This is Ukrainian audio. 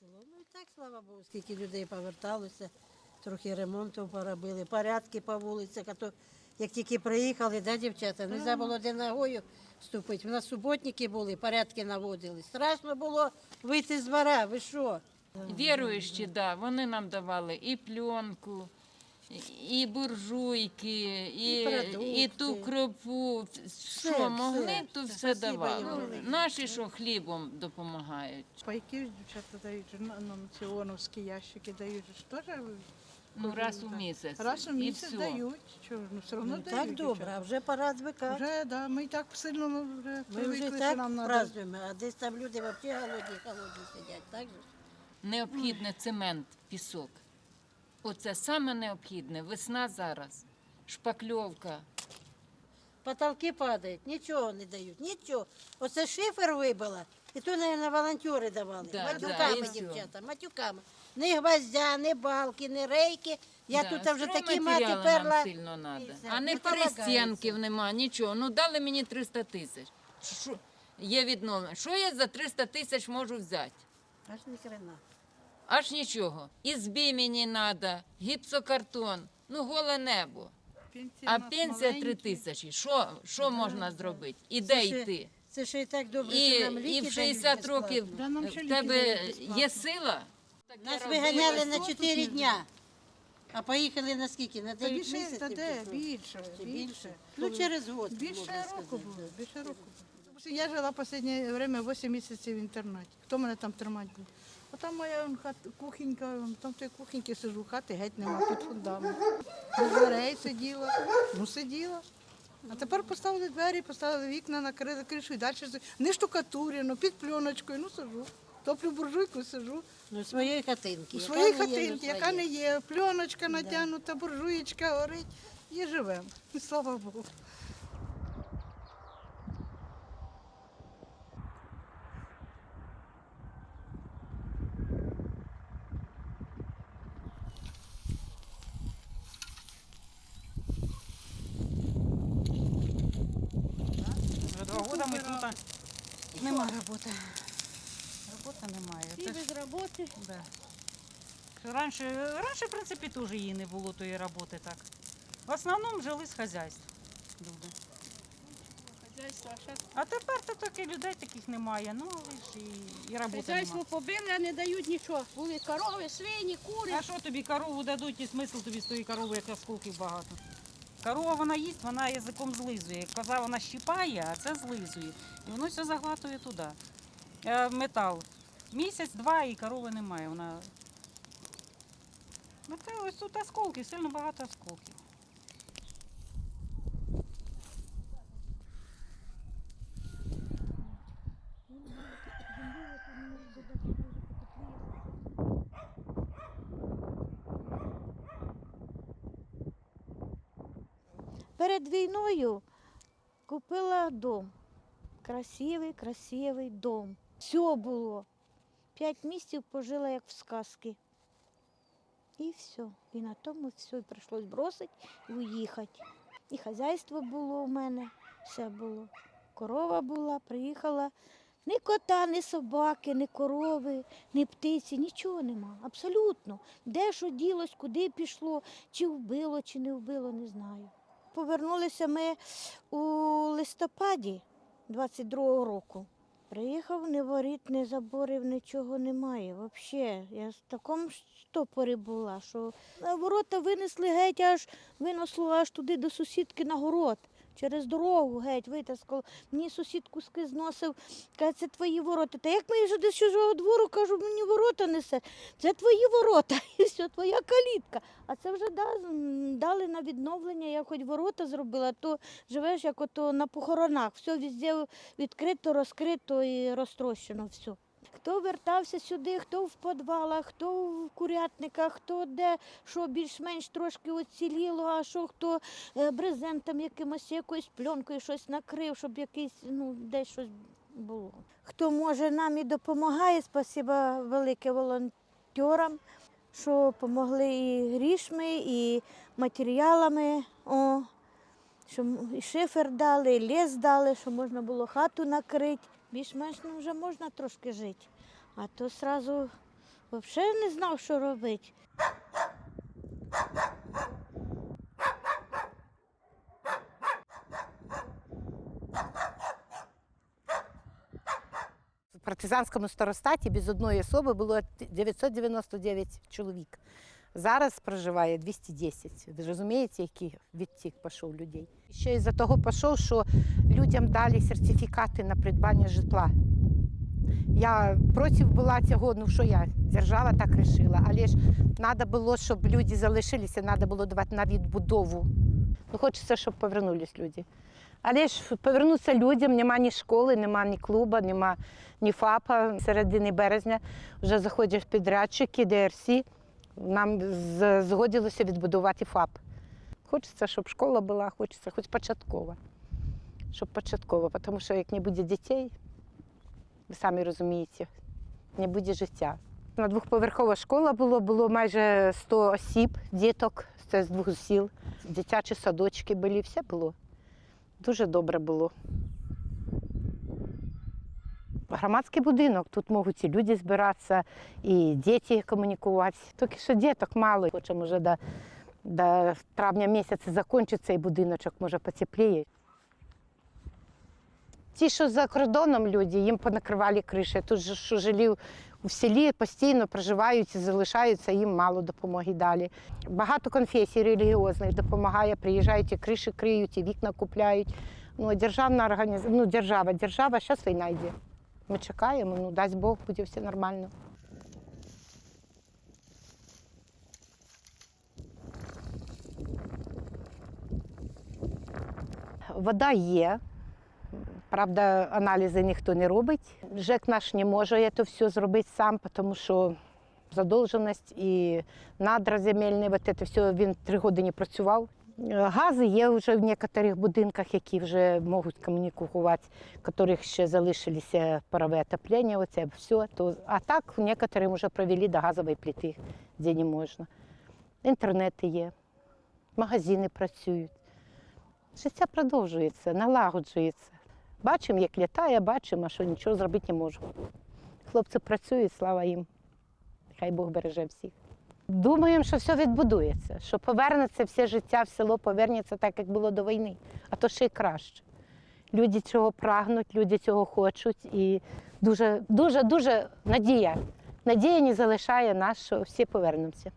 село. Ну і так, слава Богу, скільки людей поверталося, трохи ремонту поробили, порядки по вулицях, а то як тільки приїхали, да, дівчата, не можна було де ногою вступити. У нас суботники були, порядки наводили. Страшно було вийти з двора, ви що? Віруючі, да, вони нам давали і пленку, і буржуйки, і, І і ту кропу. Все, Що могли, все. то все Спасибо давали. їм. Наші, що хлібом допомагають. Пайки ж дівчата дають, на- нам ці оновські ящики дають, ж теж Ну, раз у місяць. раз у і місяць все. дають. Чого, ну все одно Ну, дають. так добре, а дівчата. вже пора звикати. Вже, да, ми і так сильно ну, вже Ми привикли, вже що так нам надо. празднуємо, а десь там люди взагалі голодні, голодні сидять, так же? Необхідне цемент, пісок. Оце саме необхідне. Весна зараз, шпакльовка. Потолки падають, нічого не дають, нічого. Оце шифер вибила, і то, мабуть, волонтери давали. Да, матюками, да, дівчата, матюками. Ні гвоздя, ні балки, ні рейки. Я Да, тут вже такі мати перла. сильно все. А не Ну, перестінків нема, нічого. Ну дали мені 300 тисяч. Що- Є відновлення. Що я за 300 тисяч можу взяти? Аж ні хрена. Аж нічого. Ізбі мені треба, гіпсокартон, ну голе небо. Пенсія А пенсія 3 маленькі. тисячі. Що, що можна зробити? І де йти? Це ще і так добре, І, що нам ліки і в 60 років Да, нам ще в ліки тебе є сила? Нас виганяли на Що тут 4 дня, а поїхали на скільки? На Та 9 більше, місяців? та де, що? більше, більше. Ну, через год. Більше можна року сказати, було, більше року. було. Я жила останнє время 8 місяців в інтернаті. Хто мене там тримати буде? А там моя он, хат, кухонька, там в тій кухоньки сижу, хати геть нема під фундамент. Без дверей сиділа, ну сиділа. А тепер поставили двері, поставили вікна, накрили кришу і далі не штукатурено, під пленочкою, ну сижу. Топлю буржуйку, сижу. Ну, своєї хатинки. У своїй ну, хатинці, яка не є, пленочка натягнута, буржуєчка горить і живемо. Слава Богу. Вже роки ми. Нема роботи. Роботи немає. Всі Це ж, без роботи. да. Що Раніше, раніше, в принципі, теж її не було тої роботи так. В основному жили з хазяйств. Люди. А тепер то таки людей таких немає. Ну і, ж і, і роботи Хазяйство немає. побили, а не дають нічого. Були корови, свині, кури. А що тобі корову дадуть і смисл тобі з тої корови, як осколків багато. Корова вона їсть, вона язиком злизує. Коза вона щипає, а це злизує. І воно все заглатує туди. Е, метал. Місяць, два і корови немає. Вона. Ну, це ось тут осколки, сильно багато осколків. Перед війною купила дом. Красивий, красивий дом. Все було. П'ять місяців пожила, як в сказки. І все. І на тому все. І прийшлось бросити і уїхати. І хазяйство було у мене, все було. Корова була, приїхала. Ні кота, ні собаки, ні корови, ні птиці, нічого нема. Абсолютно. Де що ділось, куди пішло, чи вбило, чи не вбило, не знаю. Повернулися ми у листопаді 22-го року. Приїхав, ні воріт, ні заборів, нічого немає. Взагалі, я в такому стопорі була, що ворота винесли геть, аж винесло аж туди до сусідки на город. Через дорогу геть витаскав. Мені сусід куски зносив, каже, це твої ворота. Та як ми вже до чужого двору, кажу, мені ворота несе. Це твої ворота, і все, твоя калітка. А це вже да, дали на відновлення, я хоч ворота зробила, то живеш як ото на похоронах. Все везде відкрито, розкрито і розтрощено все. Хто вертався сюди, хто в підвалах, хто в курятниках, хто де що більш-менш трошки оціліло, а що хто е, брезентом якимось, якоюсь пленкою щось накрив, щоб якийсь, ну, десь щось було. Хто може нам і допомагає, спасіба велике волонтерам, що допомогли і грішми, і матеріалами. О, що і шифер дали, і ліс дали, що можна було хату накрити. Більш-менш ну, вже можна трошки жити. А то одразу Взагалі не знав, що робити. В партизанському старостаті без одної особи було 999 чоловік. Зараз проживає 210. Ви розумієте, який відтік пішов людей? Ще із-за того пішов, що людям дали сертифікати на придбання житла. Я проти була цього, ну що я, держава так вирішила. Але ж треба було, щоб люди залишилися, треба було давати на відбудову. Ну, хочеться, щоб повернулись люди. Але ж повернуться людям, нема ні школи, нема ні клуба, нема ні ФАПа. Середини березня вже заходять підрядчики, ДРС. Нам згодилося відбудувати ФАП. Хочеться, щоб школа була, хочеться хоч початкова. Щоб початкова, тому що як не буде дітей, ви самі розумієте, не буде життя. На двохповерхова школа було, було майже 100 осіб, діток, це з двох сіл. Дитячі садочки були, все було. Дуже добре було. Громадський будинок, тут можуть і люди збиратися, і діти комунікувати. Тільки що діток мало. Хочемо вже до, до травня місяця закінчиться і будиночок може потепліє. Ті, що за кордоном люди, їм понакривали криші. Тут що жили у селі, постійно проживають і залишаються, їм мало допомоги далі. Багато конфесій релігіозних допомагає, приїжджають і криші криють, і вікна купляють. Ну, державна організація, ну, держава, держава, зараз війна йде. Ми чекаємо, ну дасть Бог, буде все нормально. Вода є. Правда, аналізи ніхто не робить. ЖЕК наш не може це все зробити сам, тому що задовженість і надра земельні, це все він три роки не працював. Гази є вже в деяких будинках, які вже можуть комунікувати, в яких ще залишилися парове отоплення, оце все. То, а так в некоторым вже провели до газової плити, де не можна. Інтернети є, магазини працюють. Життя продовжується, налагоджується. Бачимо, як літає, бачимо, що нічого зробити не можемо. Хлопці працюють, слава їм. Хай Бог береже всіх. Думаємо, що все відбудується, що повернеться все життя в село, повернеться так, як було до війни, а то ще й краще. Люди цього прагнуть, люди цього хочуть і дуже, дуже, дуже надія. Надія не залишає нас, що всі повернемося.